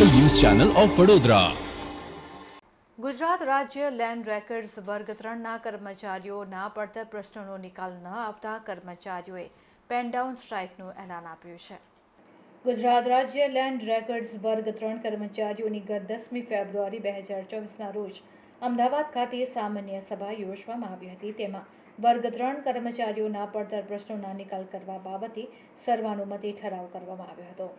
Channel of Vadodara. Gujarat રાજ્ય land records વર્ગ ત્રણના કર્મચારીઓના પડતર પ્રશ્નોનો નિકાલ ન આવતા કર્મચારીઓએ પેનડાઉન સ્ટ્રાઇકનું એલાન આપ્યું છે. ગુજરાત રાજ્ય લેન્ડ રેકર્ડ્સ વર્ગ ત્રણ કર્મચારીઓની ગત દસમી ફેબ્રુઆરી બે હજાર ચોવીસના રોજ અમદાવાદ ખાતે સામાન્ય સભા યોજવામાં આવી હતી. તેમાં વર્ગ ત્રણ કર્મચારીઓના પડતર પ્રશ્નોના નિકાલ કરવા બાબતે સર્વાનુમતે ઠરાવ કરવામાં આવ્યો હતો.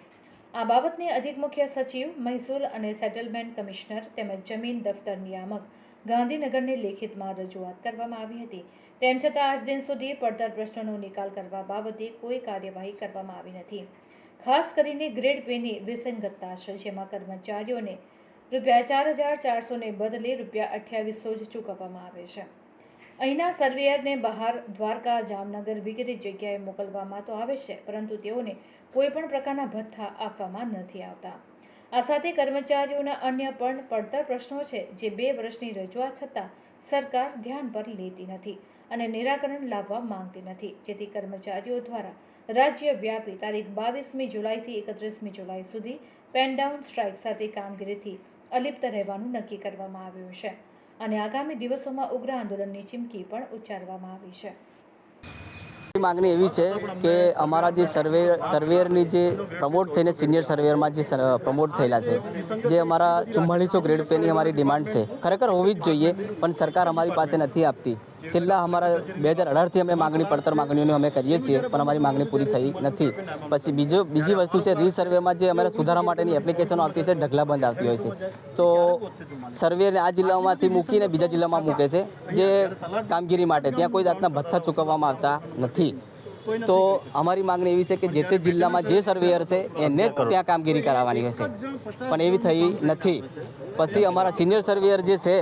આ બાબતને અધિક મુખ્ય સચિવ, મહેસૂલ અને સેટલમેન્ટ કમિશનર તેમજ જમીન દફતર નિયામક ગાંધીનગરને લેખિતમાં રજૂઆત કરવામાં આવી હતી. તેમ છતાં આજ દિન સુધી પડતર પ્રશ્નોનો નિકાલ કરવા બાબતે કોઈ કાર્યવાહી કરવામાં આવી નથી. ખાસ કરીને ગ્રેડ પેની વિસંગતતા છે, જેમાં કર્મચારીઓને રૂપિયા ચાર હજાર ચારસોને બદલે રૂપિયા અઠ્યાવીસો જ ચૂકવવામાં આવે છે. અહીંના સર્વેયરને બહાર દ્વારકા, જામનગર વગેરે જગ્યાએ મોકલવામાં તો આવે છે, પરંતુ તેઓને કોઈ પણ પ્રકારના ભથ્થા આપવામાં નથી આવતા. આ સાથે કર્મચારીઓના અન્ય પણ પડતર પ્રશ્નો છે, જે બે વર્ષની રજૂઆત છતાં સરકાર ધ્યાન પર લેતી નથી અને નિરાકરણ લાવવા માંગતી નથી. જેથી કર્મચારીઓ દ્વારા રાજ્યવ્યાપી તારીખ બાવીસમી જુલાઈથી એકત્રીસમી જુલાઈ સુધી પેન ડાઉન સ્ટ્રાઇક સાથે કામગીરીથી અલિપ્ત રહેવાનું નક્કી કરવામાં આવ્યું છે. અને આગામી દિવસોમાં ઉગ્ર આંદોલનની ચીમકી પણ ઉચ્ચારવામાં આવી છે. માગણી એવી છે કે અમારા જે સર્વે સર્વેયરની જે પ્રમોટ થઈને સિનિયર સર્વેયરમાં જે પ્રમોટ થયેલા છે, જે અમારા ચુમ્માળીસો ગ્રેડ પેની અમારી ડિમાન્ડ છે, ખરેખર હોવી જ જોઈએ, પણ સરકાર અમારી પાસે નથી આપતી. છેલ્લા અમારા બે હજાર અઢારથી અમે માગણી, પડતર માગણીઓની અમે કરીએ છીએ, પણ અમારી માગણી પૂરી થઈ નથી. પછી બીજો, બીજી વસ્તુ છે, રીસર્વેમાં જે અમારે સુધારા માટેની એપ્લિકેશનો આવતી છે ઢગલાબંધ આવતી હોય છે. તો સર્વેને આ જિલ્લામાંથી મૂકીને બીજા જિલ્લામાં મૂકે છે, જે કામગીરી માટે, ત્યાં કોઈ જાતના ભથ્થા ચૂકવવામાં આવતા નથી. તો અમારી માંગણી એવી છે કે જે તે જિલ્લામાં જે સર્વેયર છે, એને જ ત્યાં કામગીરી કરાવવાની હશે. પણ એવી થઈ નથી. પછી અમારા સિનિયર સર્વેયર જે છે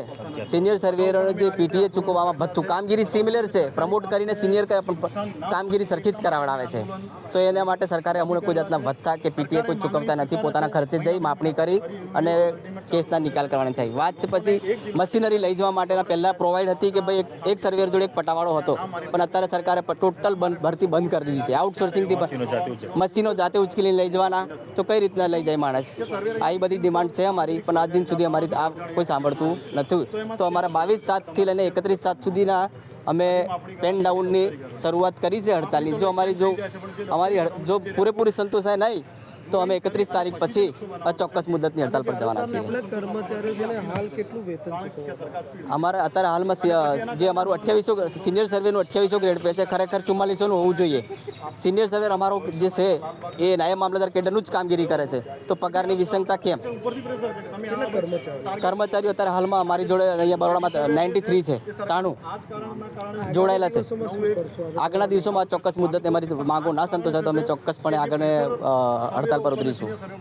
સિનિયર સર્વેયરોને જે પીટીએ ચૂકવવામાં ભથ્થું કામગીરી સિમિલર છે. પ્રમોટ કરીને સિનિયર કામગીરી સરખી જ કરાવડાવે છે. તો એના માટે સરકારે અમુક કોઈ જાતના ભથ્થા કે પીટીએ કોઈ ચૂકવતા નથી પોતાના ખર્ચે જઈ માપણી કરી અને કેસના નિકાલ કરવાની થાય. વાત છે પછી મશીનરી લઈ જવા માટેના પહેલાં પ્રોવાઈડ હતી કે ભાઈ એક- સર્વેયર જોડે એક પટાવાળો હતો. પણ અત્યારે સરકારે ટોટલ બંધ ભરતી બંધ કરી દીધી છે. આઉટસોર્સિંગથી મશીનો જાતે ઉચકીને લઈ જવાના. તો કઈ રીતના લઈ જાય માણસ? આ બધી ડિમાન્ડ છે અમારી. પણ આજ દિન સુધી અમારી આ કોઈ સાંભળતું નથી. તો અમારા બાવીસ સાતથી લઈને એકત્રીસ સાત સુધીના અમે પેન ડાઉનની શરૂઆત કરી છે હડતાલની જો અમારી જો અમારી જો પૂરેપૂરી સંતોષાય નહીં તો અમે એકત્રીસ તારીખ પછી અચોક્કસ મુદતની હડતાલ પર જવાના છીએ. અમારે અત્યારે હાલમાં જે અમારું અઠ્યાવીસો સિનિયર સર્વેનું અઠ્યાવીસો ગ્રેડ પે છે ખરેખર ચુમ્માલીસોનું હોવું જોઈએ. સિનિયર સર્વે અમારો જે છે એ નાયબ મામલતદાર કેડરનું જ કામગીરી કરે છે. તો પગારની વિસંગતા કેમ? કર્મચારીઓ અત્યારે હાલમાં અમારી જોડે અહીંયા બરોડામાં નાઇન્ટી થ્રી છે તાણું. જોડાયેલા છે? આગળના દિવસોમાં ચોક્કસ મુદ્દત અમારી માંગો ના સંતોષાય તો અમે ચોક્કસપણે આગળ હડતાલ પર ઉતરીશું